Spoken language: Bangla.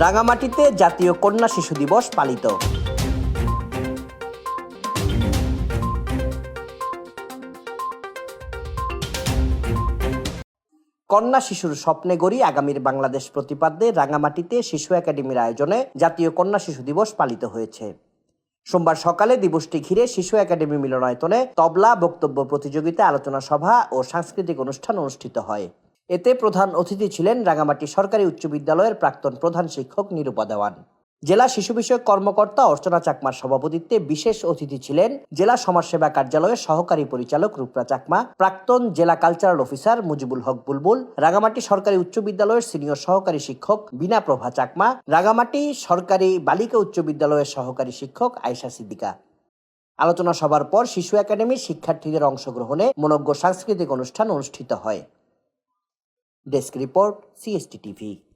রাঙামাটিতে জাতীয় কন্যা শিশু দিবস পালিত। কন্যা শিশুর স্বপ্নে গড়ি আগামীর বাংলাদেশ প্রতিপাদ্যে রাঙামাটিতে শিশু একাডেমির আয়োজনে জাতীয় কন্যা শিশু দিবস পালিত হয়েছে। সোমবার সকালে দিবসটি ঘিরে শিশু একাডেমি মিলনায়তনে তবলা বক্তব্য প্রতিযোগিতা, আলোচনা সভা ও সাংস্কৃতিক অনুষ্ঠান অনুষ্ঠিত হয়। এতে প্রধান অতিথি ছিলেন রাঙামাটি সরকারি উচ্চ বিদ্যালয়ের প্রাক্তন প্রধান শিক্ষক নিরূপা দেওয়ান। জেলা শিশু বিষয়ক কর্মকর্তা অর্চনা চাকমার সভাপতিত্বে বিশেষ অতিথি ছিলেন জেলা সমাজসেবা কার্যালয়ের সহকারী পরিচালক রূপরা চাকমা, প্রাক্তন জেলা কালচারাল অফিসার মুজিবুল হক বুলবুল, রাঙামাটি সরকারি উচ্চ বিদ্যালয়ের সিনিয়র সহকারী শিক্ষক বিনা প্রভা চাকমা, রাঙামাটি সরকারি বালিকা উচ্চ বিদ্যালয়ের সহকারী শিক্ষক আয়শা সিদ্দিকা। আলোচনা সভার পর শিশু একাডেমির শিক্ষার্থীদের অংশগ্রহণে মনজ্ঞ সাংস্কৃতিক অনুষ্ঠান অনুষ্ঠিত হয়। Desk Report CSTTV.